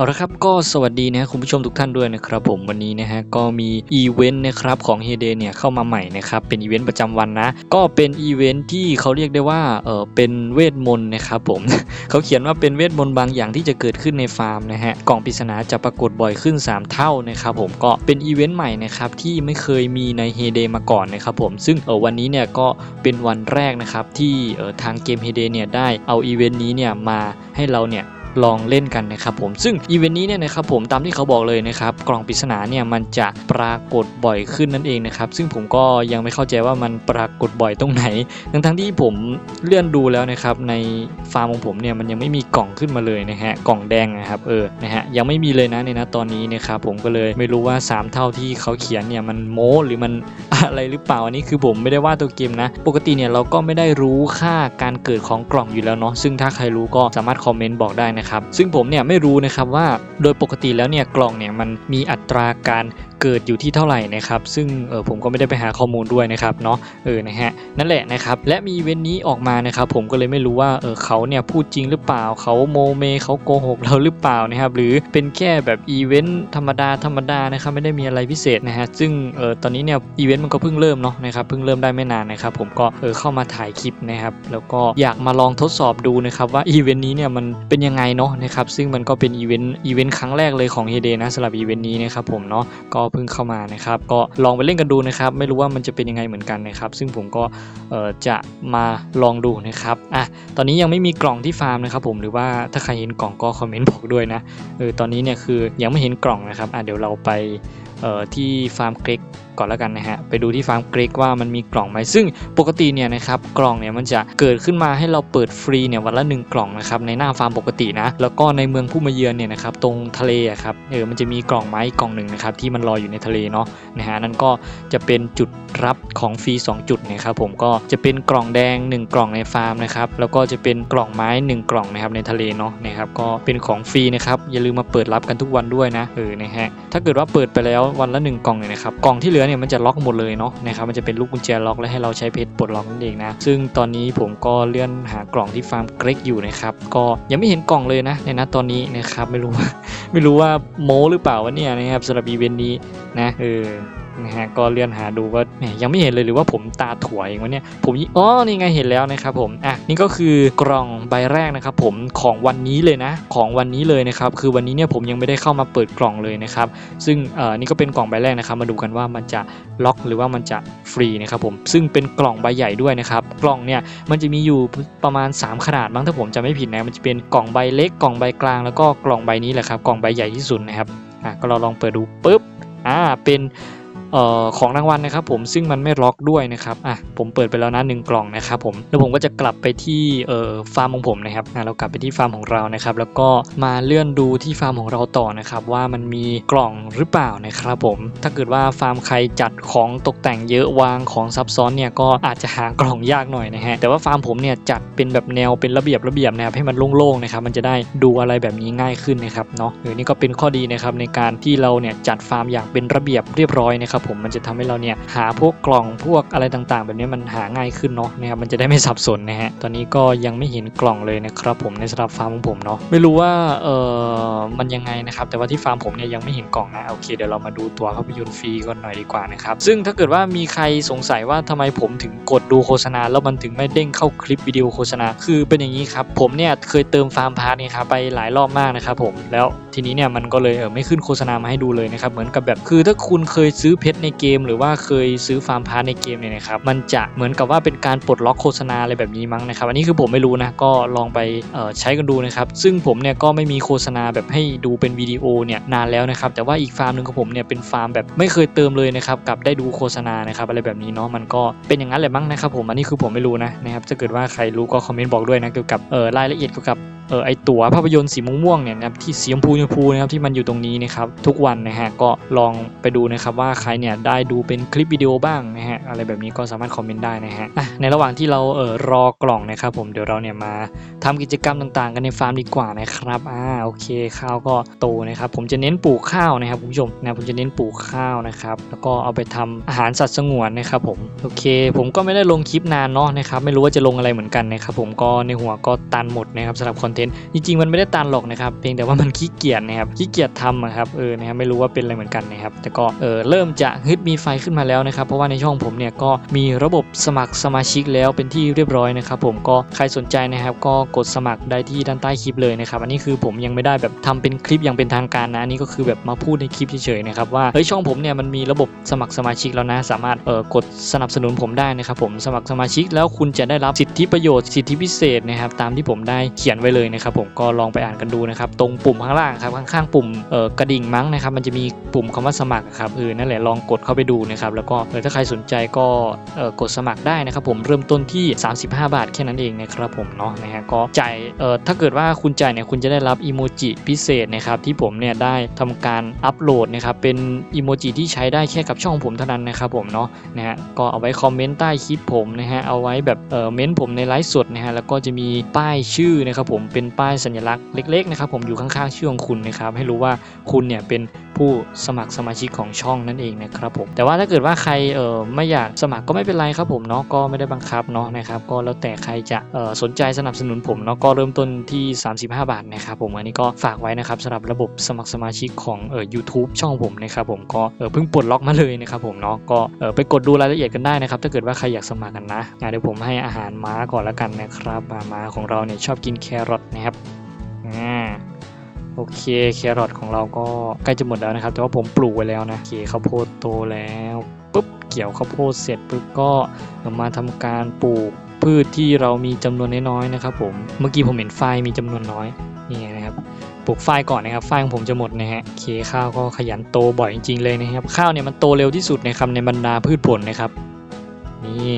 เอาละครับก็สวัสดีนะคุณผู้ชมทุกท่านด้วยนะครับผมวันนี้นะฮะก็มีอีเวนต์นะครับของ h ฮเดเนี่ยเข้ามาใหม่นะครับเป็นอีเวนต์ประจำวันนะ ก็เป็นอีเวนต์ที่เขาเรียกได้ว่าเออเป็นเวทมนต์นะครับผมเขาเขียนว่าเป็นเวทมนต์บางอย่างที่จะเกิดขึ้นในฟาร์มนะฮะกล่องปริศนาจะปรากฏบ่อยขึ้น 3 เท่านะครับผมก็เป็นอีเวนต์ใหม่นะครับที่ไม่เคยมีใน h ฮเดมาก่อนนะครับผมซึ่งเออวันนี้เนี่ยก็เป็นวันแรกนะครับที่เออทางเกม h ฮเดเนี่ยได้เอาอีเวนต์นี้เนี่ยมาให้เราเนี่ย ลองเล่นกันนะครับผมซึ่งอีเวนต์นี้เนี่ยนะครับผมตามที่เขาบอกเลยนะครับกล่องปริศนาเนี่ยมันจะปรากฏบ่อยขึ้นนั่นเองนะครับซึ่งผมก็ยังไม่เข้าใจว่ามันปรากฏบ่อยตรงไหน ทั้งทั้งที่ผมเลื่อนดูแล้วนะครับในฟาร์มของผมเนี่ยมันยังไม่มีกล่องขึ้นมาเลยนะฮะกล่องแดงนะครับเออนะฮะยังไม่มีเลยนะในนะตอนนี้นะครับผมก็เลยไม่รู้ว่า 3 เท่าที่เขาเขียนเนี่ยมันโม้หรือมันอะไรหรือเปล่าอันนี้คือผมไม่ได้ว่าตัวเกมนะ ปกติเนี่ยเราก็ไม่ได้รู้ค่าการเกิดของกล่องอยู่แล้วเนาะซึ่งถ้าใครรู้ก็สามารถคอมเมนต์บอกได้นะครับซึ่งผมเนี่ยไม่รู้นะครับว่าโดยปกติแล้วเนี่ยกล่องเนี่ยมันมีอัตราการ เกิดอยู่ที่เท่าไหร่นะครับซึ่งเออผมก็ไม่ได้ไปหาข้อมูลด้วยนะครับเนาะเออนะฮะนั่นแหละนะครับและมีเว้นนี้ออกมานะครับผมก็เลยไม่รู้ว่าเออเขาเนี่ยพูดจริงหรือเปล่าเขาโมเมเขาโกหกเราหรือเปล่านะครับหรือเป็นแค่แบบอีเวนต์ธรรมดาธรรมดานะครับไม่ได้มีอะไรพิเศษนะฮะซึ่งเออตอนนี้เนี่ยอีเวนต์มันก็เพิ่งเริ่มเนาะนะครับเพิ่งเริ่มได้ไม่นานนะครับผมก็เออเข้ามาถ่ายคลิปนะครับแล้วก็อยากมาลองทดสอบดูนะครับว่าอีเวนต์นี้เนี่ยมันเป็นยังไงเนาะนะครับซึ่งมันก็เป็นอีเวนต์อีเวนต์ครั้งแรกเลยของเฮเดนะสำหรับอีเวนต์นี้นะครับผมเนาะก็เพิ่งเข้ามานะครับ ก็ลองไปเล่นกันดูนะครับ ไม่รู้ว่ามันจะเป็นยังไงเหมือนกันนะครับ ซึ่งผมก็จะมาลองดูนะครับอะตอนนี้ยังไม่มีกล่องที่ฟาร์มนะครับผมหรือว่าถ้าใครเห็นกล่องก็คอมเมนต์บอกด้วยนะเออตอนนี้เนี่ยคือยังไม่เห็นกล่องนะครับอะเดี๋ยวเราไป เอ่อที่ฟาร์มเกรกก่อนแล้วกันนะฮะไปดูที่ฟาร์มเกรกว่ามันมีกล่องไหมซึ่งปกติเนี่ยนะครับกล่องเนี่ยมันจะเกิดขึ้นมาให้เราเปิดฟรีเนี่ยวันละหนึ่งกล่องนะครับในหน้าฟาร์มปกตินะแล้วก็ในเมืองผู้มาเยือนเนี่ยนะครับตรงทะเลอะครับเออมันจะมีกล่องไม้กล่องหนึ่งนะครับที่มันลอยอยู่ในทะเลเนาะนะฮะนั่นก็จะเป็นจุดรับของฟรี2 จุดนะครับผมก็จะเป็นกล่องแดง 1 กล่องในฟาร์มนะครับแล้วก็จะเป็นกล่องไม้ 1 กล่องนะครับในทะเลเนาะนะครับก็เป็นของฟรีนะครับอย่าลืมมาเปิดรับกันทุกวันด้วยนะเออนะฮะถ้าเกิดว่าเปิดไปแล้ววันละ 1 กล่องเนี่ยนะครับกล่องที่เหลือเนี่ยมันจะล็อกหมดเลยเนาะนะครับมันจะเป็นลูกกุญแจล็อกและให้เราใช้เพชรปลดล็อกนั่นเองนะซึ่งตอนนี้ผมก็เลื่อนหากล่องที่ฟาร์มเกรกอยู่นะครับก็ยังไม่เห็นกล่องเลยนะในนัดตอนนี้นะครับไม่รู้ว่าไม่รู้ว่าโม้หรือเปล่าวะเนี่ยนะครับสำหรับอีเวนต์นี้นะเออ นะฮะก็เลื่อนหาดูว่าแหมยังไม่เห็นเลยหรือว่าผมตาถั่วเองวะเนี่ยผมอ๋อนี่ไงเห็นแล้วนะครับผมอะนี่ก็คือกล่องใบแรกนะครับผมของวันนี้เลยนะ ของวันนี้เลยนะครับคือวันนี้เนี่ยผมยังไม่ได้เข้ามาเปิดกล่องเลยนะครับซึ่งเอ่อนี่ก็เป็นกล่องใบแรกนะครับ มาดูกันว่ามันจะล็อกหรือว่ามันจะฟรีนะครับผมซึ่งเป็นกล่องใบใหญ่ด้วยนะครับกล่องเนี่ยมันจะมีอยู่ประมาณ 3 ขนาดมั้งถ้าผมจำไม่ผิดนะมันจะเป็นกล่องใบเล็กกล่องใบกลางแล้วก็กล่องใบนี้แหละครับกล่องใบใหญ่ที่สุดนะครับอะก็เราลองเปิดดูปุ๊บอ่าเป็น ออของรางวัลนะครับผมซึ่งมันไม่ล็อกด้วยนะครับอะผมเปิดไปแล้วนะหนึ่งกล่องนะครับผมแล้วผมก็จะกลับไปที่เอ่อฟาร์มของผมนะครับอะเรากลับไปที่ฟาร์มของเรานะครับแล้วก็มาเลื่อนดูที่ฟาร์มของเราต่อนะครับว่ามันมีกล่องหรือเปล่านะครับผมถ้าเกิดว่าฟาร์มใครจัดของตกแต่งเยอะวางของซับซ้อนเนี่ยก็อาจจะหากล่องยากหน่อยนะฮะแต่ว่าฟาร์มผมเนี่ยจัดเป็นแบบแนวเป็นระเบียบระเบียบนะครับให้มันโล่งๆนะครับมันจะได้ดูอะไรแบบนี้ง่ายขึ้นนะครับเนาะเออนี่ก็เป็นข้อดีนะครับในการที่เราเนี่ยจัดฟาร์มอย่างเป็นระเบียบเรียบร้อยนะครับผมมันจะทำให้เราเนี่ยหาพวกกล่องพวกอะไรต่างๆ แบบนี้มันหาง่ายขึ้นเนาะนะครับมันจะได้ไม่สับสนนะฮะตอนนี้ก็ยังไม่เห็นกล่องเลยนะครับผมในสำหรับฟาร์มของผมเนาะไม่รู้ว่าเออมันยังไงนะครับแต่ว่าที่ฟาร์มผมเนี่ยยังไม่เห็นกล่องนะโอเคเดี๋ยวเรามาดูตัวภาพยนตร์ฟรีก่อนหน่อยดีกว่านะครับซึ่งถ้าเกิดว่ามีใครสงสัยว่าทำไมผมถึงกดดูโฆษณา แล้วมันถึงไม่เด้งเข้าคลิปวิดีโอโฆษณาคือเป็นอย่างนี้ครับผมเนี่ยเคยเติมฟาร์มพาร์ทนี่ครับไปหลายรอบมากนะครับผมแล้วทีนี้เนี่ยมันก็เลยเออไม่ขึ้นโฆษณามาให้ดูเลยนะครับเหมือนกับแบบคือถ้าคุณเคยซื้อเพชรในเกม หรือว่าเคยซื้อฟาร์มพาร์ทในเกมเนี่ยนะครับมันจะเหมือนกับว่าเป็นการปลดล็อกโฆษณาอะไรแบบนี้มั้งนะครับอันนี้คือผมไม่รู้นะก็ลองไปใช้กันดูนะครับซึ่งผมเนี่ยก็ไม่มีโฆษณาแบบให้ดูเป็นวิดีโอเนี่ยนานแล้วนะครับแต่ว่าอีกฟาร์มหนึ่งของผมเนี่ยเป็นฟาร์มแบบไม่เคยเติมเลยนะครับกับได้ดูโฆษณานะครับอะไรแบบนี้เนาะมันก็เป็นอย่างนั้นแหละมั้งนะครับผมอันนี้คือผมไม่รู้นะนะครับถ้าเกิดว่าใครรู้ก็คอมเมนต์บอกด้วยนะเกี่ยวกับรายละเอียดเกี่ยวกับ เออไอตั๋วภาพยนตร์สีม่วงเนี่ยนะครับที่สีชมพูชมพูนะครับที่มันอยู่ตรงนี้นะครับทุกวันนะฮะก็ลองไปดูนะครับว่าใครเนี่ยได้ดูเป็นคลิปวิดีโอบ้างนะฮะอะไรแบบนี้ก็สามารถคอมเมนต์ได้นะฮะอะในระหว่างที่เราเออรอกล่องนะครับผมเดี๋ยวเราเนี่ยมาทำกิจกรรมต่างๆ กันในฟาร์มดีกว่านะครับอ่าโอเคข้าวก็โตนะครับผมจะเน้นปลูกข้าวนะครับคุณผู้ชมนะผมจะเน้นปลูกข้าวนะครับแล้วก็เอาไปทำอาหารสัตว์สงวนนะครับผมโอเค ผมก็ไม่ได้ลงคลิปนานเนาะนะครับไม่รู้ว่าจะลงอะไรเหมือนกันนะครับผมก็ในหัวก็ตันหมดนะครับสำหรับคอนเทนต์จริงๆ มันไม่ได้ตันหรอกนะครับเพียงแต่ว่ามันขี้เกียจนะครับขี้เกียจทำอะครับเออนะครับไม่รู้ว่าเป็นอะไรเหมือนกันนะครับแต่ก็เออเริ่มจะฮึดมีไฟขึ้นมาแล้วนะครับเพราะว่าในช่องผมเนี่ยก็มีระบบสมัครสมาชิกแล้วเป็นที่เรียบร้อยนะครับผมก็ใครสนใจนะครับก็กดสมัครได้ที่ด้านใต้คลิปเลยนะครับอันนี้คือผมยังไม่ได้แบบทำเป็นคลิปอย่างเป็นทางการนะอันนี้ก็คือแบบมาพูดในคลิปเฉยๆนะครับว่าเฮ้ยช่องผมเนี่ยมันมีระบบสมัครสมาชิกแล้วนะสามารถเออกดสนับสนุนผมได้นะครับผมสมัครสมาชิกแล้วคุณจะได้รับสิทธิประโยชน์สิทธิพิเศษนะครับตามที่ผมได้เขียนไว้เลยนะครับผมก็ลองไปอ่านกันดูนะครับตรงปุ่มข้างล่างครับข้างๆปุ่มกระดิ่งมั้งนะครับมันจะมีปุ่มคำว่าสมัครครับเออนั่นแหละลองกดเข้าไปดูนะครับแล้วก็เออถ้าใครสนใจก็กดสมัครได้นะครับผมเริ่มต้นที่ 35 บาทแค่นั้นเองนะครับผมเนาะนะฮะก็จ่ายเออถ้าเกิดว่าคุณจ่ายเนี่ยคุณจะได้รับอีโมจิพิเศษนะครับที่ผมเนี่ยได้ทำการอัปโหลดนะครับเป็นอีโมจิที่ใช้ได้แค่กับช่องผมเท่านั้นนะครับผมเนาะนะฮะก็เอาไว้คอมเมนต์ใต้คลิปผมนะฮะเอาไว้แบบเออเม้นต์ผมในไลฟ์สดนะฮะแล้วก็จะมีป้ายชื่อนะครับผมเป็นป้ายสัญลักษณ์เล็กๆนะครับผมอยู่ข้างๆชื่อของคุณนะครับให้รู้ว่าคุณเนี่ยเป็น ผู้สมัครสมาชิกของช่องนั่นเองนะครับผมแต่ว่าถ้าเกิดว่าใครเออไม่อยากสมัครก็ไม่เป็นไรครับผมเนาะก็ไม่ได้บังคับเนาะนะครับก็แล้วแต่ใครจะเออสนใจสนับสนุนผมเนาะก็เริ่มต้นที่ 35 บาทนะครับผมอันนี้ก็ฝากไว้นะครับสำหรับระบบสมัครสมาชิกของเออ YouTube ช่องผมนะครับผมก็เออเพิ่งปลดล็อกมาเลยนะครับผมเนาะก็เออไปกดดูรายละเอียดกันได้นะครับถ้าเกิดว่าใครอยากสมัครกันนะเดี๋ยวผมให้อาหารม้าก่อนละกันนะครับม้าของเราเนี่ยชอบกินแครอทนะครับอ่า โอเคแครอทของเราก็ใกล้จะหมดแล้วนะครับ แต่ว่าผมปลูกไว้แล้วนะโอเคข้าวโพดโตแล้วปุ๊บเกี่ยวข้าวโพดเสร็จปุ๊บก็มาทำการปลูกพืชที่เรามีจำนวนน้อยๆนะครับ ผมเมื่อกี้ผมเห็นฝ้ายมีจำนวนน้อยนี่นะครับปลูกฝ้ายก่อนนะครับฝ้ายของผมจะหมดนะฮะเคข้าวก็ขยันโตบ่อยจริงๆเลยนะครับ ข้าวเนี่ยมันโตเร็วที่สุดนะครับในบรรดาพืชผลนะครับ นี่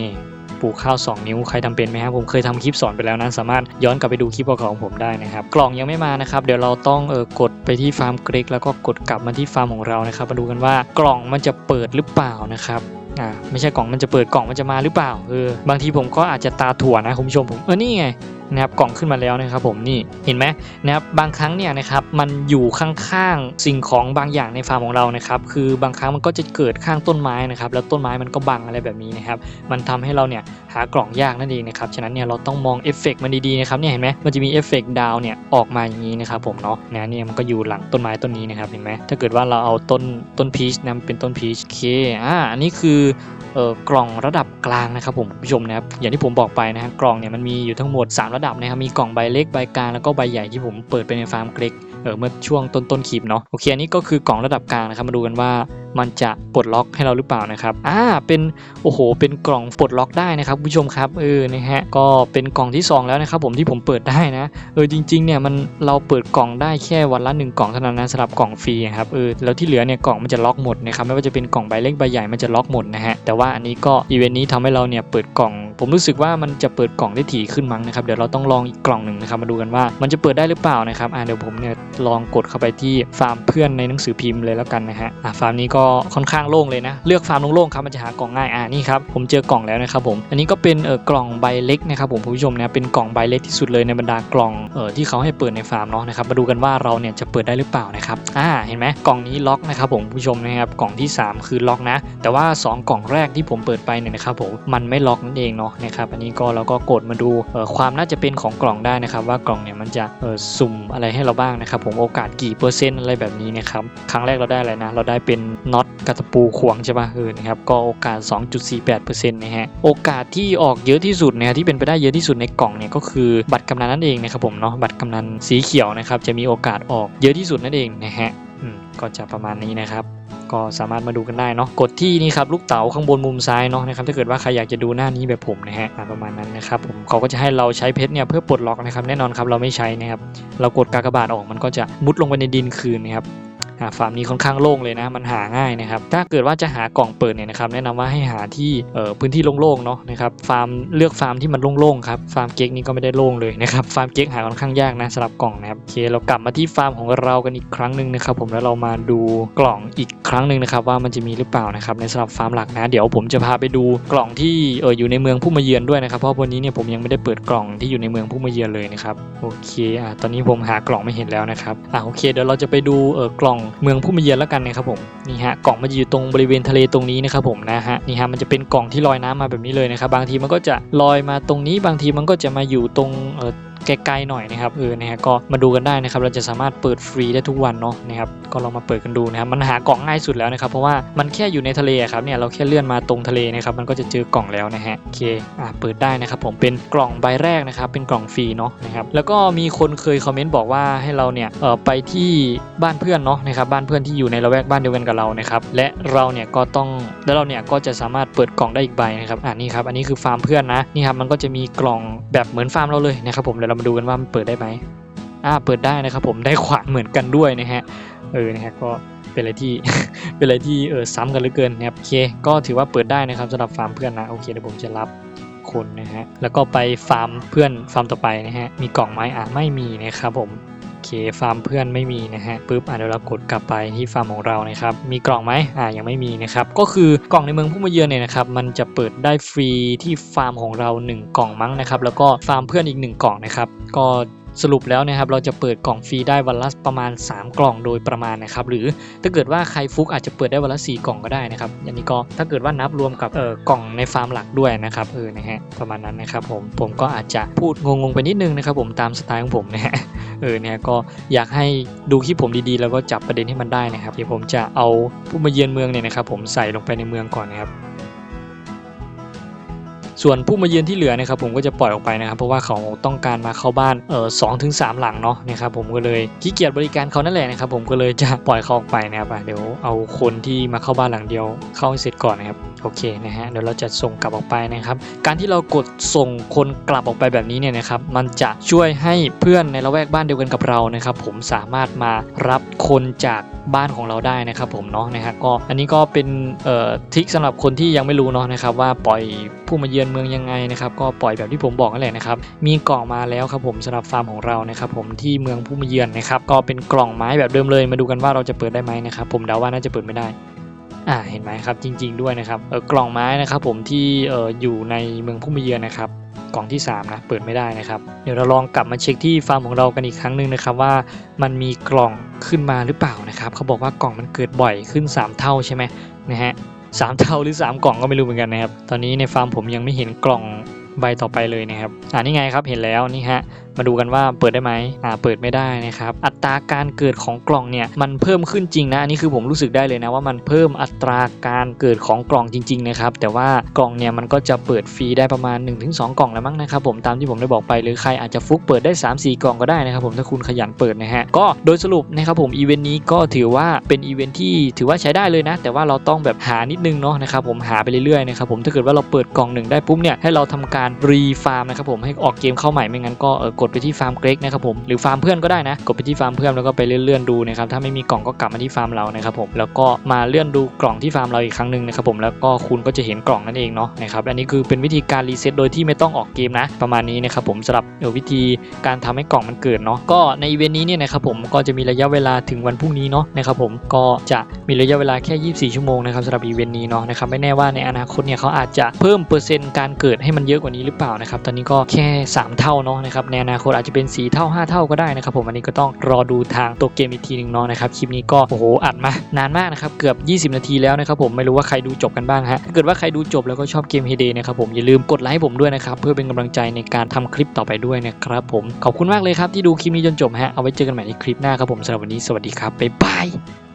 ปลูกข้าว 2 นิ้วใครทำเป็นไหมครับผมเคยทำคลิปสอนไปแล้วนะสามารถย้อนกลับไปดูคลิปเก่าของผมได้นะครับกล่องยังไม่มานะครับเดี๋ยวเราต้องเออกดไปที่ฟาร์มเกรกแล้วก็กดกลับมาที่ฟาร์มของเรานะครับมาดูกันว่ากล่องมันจะเปิดหรือเปล่านะครับอ่าไม่ใช่กล่องมันจะเปิดกล่องมันจะมาหรือเปล่าเออบางทีผมก็อาจจะตาถั่วนะคุณผู้ชมผมเออนี่ไง นะครับกล่องขึ้นมาแล้วนะครับผมนี่เห็นไหมนะครับบางครั้งเนี่ยนะครับมันอยู่ข้างๆสิ่งของบางอย่างในฟาร์มของเรานะครับคือบางครั้งมันก็จะเกิดข้างต้นไม้นะครับแล้วต้นไม้มันก็บังอะไรแบบนี้นะครับมันทำให้เราเนี่ยหากล่องยากนั่นเองนะครับฉะนั้นเนี่ยเราต้องมองเอฟเฟกต์มันดีๆนะครับเนี่ยเห็นไหมมันจะมีเอฟเฟกต์ดาวเนี่ยออกมาอย่างนี้นะครับผมเนาะนะเนี่ยมันก็อยู่หลังต้นไม้ต้นนี้นะครับเห็นไหมถ้าเกิดว่าเราเอาต้นต้นพีชนะเป็นต้นพีชโอเคอ่าอันนี้คือ กล่องระดับกลางนะครับผมคุณผู้ชมนะครับอย่างที่ผมบอกไปนะฮะกล่องเนี่ยมันมีอยู่ทั้งหมด 3 ระดับนะครับมีกล่องใบเล็กใบกลางแล้วก็ใบใหญ่ที่ผมเปิดเปในฟาร์มเกรกเออเมื่อช่วงต้นต้นๆคลิปเนาะโอเคอันนี้ก็คือกล่องระดับกลางนะครับมาดูกันว่า มันจะปลดล็อกให้เราหรือเปล่านะครับอ่าเป็นโอ้โห เป็นกล่องปลดล็อกได้นะครับผู้ชมครับเออนะฮะก็เป็นกล่องที่ 2 แล้วนะครับผมที่ผมเปิดได้นะเออจริงๆเนี่ยมันเราเปิดกล่องได้แค่วันละหนึ่งกล่องเท่านั้นนะสำหรับกล่องฟรีครับเออแล้วที่เหลือเนี่ยกล่องมันจะล็อกหมดนะครับไม่ว่าจะเป็นกล่องใบเล็กใบใหญ่มันจะล็อกหมดนะฮะแต่ว่าอันนี้ก็อีเวนต์นี้ทำให้เราเนี่ยเปิดกล่อง ผมรู้สึกว่ามันจะเปิดกล่องได้ถี่ขึ้นมั้งนะครับเดี๋ยวเราต้องลองอีกกล่องหนึ่งนะครับมาดูกันว่ามันจะเปิดได้หรือเปล่านะครับอ่าเดี๋ยวผมเนี่ยลองกดเข้าไปที่ฟาร์มเพื่อนในหนังสือพิมพ์เลยแล้วกันนะฮะอ่าฟาร์มนี้ก็ค่อนข้างโล่งเลยนะ เลือกฟาร์มโล่งๆครับมันจะหากล่องง่ายอ่านี่ครับผมเจอกล่องแล้วนะครับผมอันนี้ก็เป็นเออกล่องใบเล็กนะครับผมผู้ชมนะเป็นกล่องใบเล็กที่สุดเลยในบรรดากล่องเออที่เขาให้เปิดในฟาร์มเนาะนะครับมาดูกันว่าเราเนี่ยจะเปิดได้หรือเปล่านะครับอ่าเห็นไหมกล่องนี้ล็อกนะครับผมผู้ชมนะครับกล่องที่ 3 คือล็อกนะ แต่ว่า 2 กล่องแรกที่ผมเปิดไปเนี่ยนะครับผมมันไม่ล็อกนั่นเองเนาะนะครับอันนี้ก็เราก็กดมาดูเอ่อความน่าจะเป็นของกล่องได้นะครับ ว่ากล่องเนี่ยมันจะเอ่อสุ่มอะไรให้เราบ้างนะครับผมโอกาสกี่เปอร์เซ็นต์อะไรแบบนี้นะครับครั้งแรกเราได้อะไรนะเราได้เป็นน็อตกระตะปูขวงใช่ป่ะเออนะครับก็โอกาส 2.48%นะฮะโอกาสที่ออกเยอะที่สุดนะที่เป็นไปได้เยอะที่สุดในกล่องเนี่ยก็คือบัตรกำนันนั่นเองนะครับผมเนาะบัตรกำนันสีเขียวนะครับจะมีโอกาสออกเยอะที่สุดนั่นเองนะฮะอืมก็จะประมาณนี้นะครับก็สามารถมาดูกันได้เนาะกดที่นี่ครับลูกเต๋าข้างบนมุมซ้ายเนาะนะครับถ้าเกิดว่าใครอยากจะดูหน้านี้แบบผมนะฮะประมาณนั้นนะครับผมเขาก็จะให้เราใช้เพชรเนี่ยเพื่อปลดล็อกนะครับแน่นอนครับเราไม่ใช้นะครับเรากดกากบาทออกมันก็จะมุดลงไปในดินคืนนะครับ ฟาร์มนี้ค่อนข้างโล่งเลยนะ มันหาง่ายนะครับ ถ้าเกิดว่าจะหากล่องเปิดเนี่ยนะครับแนะนำว่าให้หาที่เอ่อพื้นที่โล่งๆเนาะนะครับฟาร์มเลือกฟาร์มที่มันโล่งๆครับฟาร์มเก๊กนี่ก็ไม่ได้โล่งเลยนะครับฟาร์มเก๊กหาค่อนข้างยากนะสำหรับกล่องนะครับโอเคเรากลับมาที่ฟาร์มของเรากันอีกครั้งหนึ่งนะครับผมแล้วเรามาดูกล่องอีกครั้งหนึ่งนะครับว่ามันจะมีหรือเปล่านะครับในสำหรับฟาร์มหลักนะเดี๋ยวผมจะพาไปดูกล่องที่เอออยู่ในเมืองผู้มาเยือนด้วยนะครับเพราะวันนี้เนี่ยผมยังไม่ได้เปิดกล่องที่อยู่ในเมืองผู้มาเยือนเลยนะครับโอเคอ่าตอนนี้ผมหากล่องไม่เห็นแล้วนะครับอ่าโอเคเดี๋ยวเราจะไปดูเออกล่องเมืองผู้มาเยือนแล้วกันนะครับผมนี่ฮะกล่องมันจะอยู่ตรงบริเวณทะเลตรงนี้นะครับผมนะฮะนี่ฮะมันจะเป็นกล่องที่ลอยน้ำมาแบบนี้เลยนะครับบางทีมันก็จะลอยมาตรงนี้บางทีมันก็จะมาอยู่ตรงเออ ไกลๆหน่อยนะครับเออนะฮะก็มาดูกันได้นะครับเราจะสามารถเปิดฟรีได้ทุกวันเนาะนะครับก็ลองมาเปิดกันดูนะครับมันหากล่องง่ายสุดแล้วนะครับเพราะว่ามันแค่อยู่ในทะเลครับเนี่ยเราแค่เลื่อนมาตรงทะเลนะครับมันก็จะเจอกล่องแล้วนะฮะโอเคอ่าเปิดได้นะครับผมเป็นกล่องใบแรกนะครับเป็นกล่องฟรีเนาะนะครับแล้วก็มีคนเคยคอมเมนต์บอกว่าให้เราเนี่ยเออไปที่บ้านเพื่อนเนาะนะครับบ้านเพื่อนที่อยู่ในละแวกบ้านเดียวกันกับเรานะครับและเราเนี่ยก็ต้องแล้วเราเนี่ยก็จะสามารถเปิดกล่องได้อีกใบนะครับอ่านี่ครับอันนี้คือฟาร์มเพื่อนนะนี่ครับมันก็จะมีกล่องแบบเหมือนฟาร์มเราเลยนะครับผมเดี๋ยวเรามาดูกันว่ามันเปิดได้ไหมอ่าเปิดได้นะครับผมได้ขวานเหมือนกันด้วยนะฮะเออนะฮะก็เป็นอะไรที่ เป็นอะไรที่เออซ้ำกันเหลือเกินนะครับโอเค ก็ถือว่าเปิดได้นะครับสำหรับฟาร์มเพื่อนนะโอเคเดี๋ยวผมจะรับคนนะฮะแล้วก็ไปฟาร์มเพื่อนฟาร์มต่อไปนะฮะมีกล่องไหมอะไม่มีนะครับผม เคฟาร์มเพื่อนไม่มีนะฮะปุ๊บอะเดี๋ยวเรากดกลับไปที่ฟาร์มของเรานะครับมีกล่องไหมอะยังไม่มีนะครับก็คือกล่องในเมืองผู้มาเยือนเนี่ยนะครับมันจะเปิดได้ฟรีที่ฟาร์มของเรา 1 กล่องมั้งนะครับแล้วก็ฟาร์มเพื่อนอีก 1 กล่องนะครับก็สรุปแล้วนะครับเราจะเปิดกล่องฟรีได้วันละประมาณ 3 กล่องโดยประมาณนะครับหรือถ้าเกิดว่าใครฟุกอาจจะเปิดได้วันละ 4 กล่องก็ได้นะครับอันนี้ก็ถ้าเกิดว่านับรวมกับเอ่อกล่องในฟาร์มหลักด้วยนะครับเออนะฮะประมาณนั้นนะครับผมผมก็อาจจะพูดงงๆไปนิดนึงนะครับผมตามสไตล์ของผมนะฮะ เออเนี่ยก็อยากให้ดูคลิปผมดีๆ แล้วก็จับประเด็นให้มันได้นะครับเดี๋ยวผมจะเอาผู้มาเยือนเมืองเนี่ยนะครับผมใส่ลงไปในเมืองก่อนนะครับ ส่วนผู้มาเยือนที่เหลือนะครับผมก็จะปล่อยออกไปนะครับ เพราะว่าเขาต้องการมาเข้าบ้านเออสองถึงสามหลังเนาะนะครับผมก็เลยขี้เกียจบริการเขานั่นแหละนะครับผมก็เลยจะปล่อยเขาออกไปนะครับเดี๋ยวเอาคนที่มาเข้าบ้านหลังเดียว เข้าให้เสร็จก่อนนะครับโอเคนะฮะเดี๋ยวเราจะส่งกลับออกไปนะครับ การที่เรากดส่งคนกลับออกไปแบบนี้เนี่ยนะครับมันจะช่วยให้เพื่อนในละแวกบ้านเดียวกันกับเรานะครับผมสามารถมารับคนจากบ้านของเราได้นะครับผมเนาะนะฮะก็อันนี้ก็เป็นเอ่อทริคสำหรับคนที่ยังไม่รู้เนาะนะครับว่าปล่อยผู้มาเยือนเมืองยังไงนะครับก็ปล่อยแบบที่ผมบอกนั่นแหละนะครับมีกล่องมาแล้วครับผมสำหรับฟาร์มของเรานะครับผมที่เมืองผู้มาเยือนนะครับก็เป็นกล่องไม้แบบเดิมเลยมาดูกันว่าเราจะเปิดได้ไหมนะครับผมเดาว่าน่าจะเปิดไม่ได้อ่าเห็นไหมครับจริง ๆด้วยนะครับเออกล่องไม้นะครับผมที่เอออยู่ในเมืองผู้มาเยือนนะครับ กล่องที่3นะเปิดไม่ได้นะครับ เดี๋ยวเราลองกลับมาเช็คที่ฟาร์มของเรากันอีกครั้งหนึ่งนะครับว่ามันมีกล่องขึ้นมาหรือเปล่านะครับเขาบอกว่ากล่องมันเกิดบ่อยขึ้น 3 เท่าใช่ไหมนะฮะสามเท่าหรือ 3 กล่องก็ไม่รู้เหมือนกันนะครับ ตอนนี้ในฟาร์มผมยังไม่เห็นกล่องใบต่อไปเลยนะครับอ่านี่ไงครับเห็นแล้วนี่ฮะมาดูกันว่าเปิดได้ไหมอ่าเปิดไม่ได้นะครับ อัตราการเกิดของกล่องเนี่ยมันเพิ่มขึ้นจริงนะอันนี้คือผมรู้สึกได้เลยนะว่ามันเพิ่มอัตราการเกิดของกล่องจริงๆนะครับแต่ว่ากล่องเนี่ยมันก็จะเปิดฟรีได้ประมาณ 1-2 กล่องแล้วมั้งนะครับผมตามที่ผมได้บอกไปหรือใครอาจจะฟุกเปิดได้ 3-4 กล่องก็ได้นะครับผมถ้าคุณขยันเปิดนะฮะก็โดยสรุปนะครับผมอีเวนต์นี้ก็ถือว่าเป็นอีเวนต์ที่ถือว่าใช้ได้เลยนะแต่ว่าเราต้องแบบหานิดนึงเนาะนะครับผมหาไปเรื่อยๆนะครับผมถ้าเกิดว่าเราเปิดกล่องหนึ่งได้ปุ๊บเนี่ยให้เราทำการรีฟาร์มนะครับผมให้ออกเกมเข้าใหม่ไม่งั้นก็เออกดไปที่ฟาร์มเกรกนะครับผมหรือฟาร์มเพื่อนก็ได้นะ กดไปที่ฟาร์มเพื่อนแล้วก็ไปเลื่อนๆดูนะครับถ้าไม่มีกล่องก็กลับมาที่ฟาร์มเรานะครับผมแล้วก็มาเลื่อนดูกล่องที่ฟาร์มเราอีกครั้งหนึ่งนะครับผมแล้วก็คุณก็จะเห็นกล่องนั่นเองเนาะนะครับอันนี้คือเป็นวิธีการรีเซ็ตโดยที่ไม่ต้องออกเกมนะ ประมาณนี้นะครับผมสำหรับวิธีการทำให้กล่องมันเกิดเนาะก็ในอีเวนต์นี้เนี่ยนะครับผมก็จะมีระยะเวลาถึงวันพรุ่งนี้เนาะนะครับผมก็จะมีระยะเวลาแค่ 24 ชั่วโมงนะครับสำหรับอีเวนต์นี้เนาะนะครับไม่แน่ว่าในอนาคตเนี่ยเขาอาจจะเพิ่มเปอร์เซ็นต์การเกิดให้มันเยอะกว่านี้หรือเปล่านะครับตอนนี้ก็แค่ 3 เท่าเนาะนะครับในอนาคตอาจจะเป็น 4 เท่า 5 เท่าก็ได้นะครับผมอันนี้ก็ต้องรอดูทางตัวเกมอีกทีหนึ่งเนาะนะครับคลิปนี้ก็โอ้โหอัดมานานมากนะครับเกือบ 20 นาทีแล้วนะครับผมไม่รู้ว่าใครดูจบกันบ้างฮะถ้าเกิดว่าใครดูจบแล้วก็ชอบเกม Heyday นะครับผมอย่าลืมกดไลค์ให้ผมด้วยนะครับเพื่อเป็นกำลังใจในการทำคลิปต่อไปด้วยนะครับผมขอบคุณมากเลยครับที่ดูคลิปนี้จนจบฮะเอาไว้เจอกันใหม่ในคลิปหน้าครับผมสำหรับวันนี้สวัสดีครับบ๊ายบาย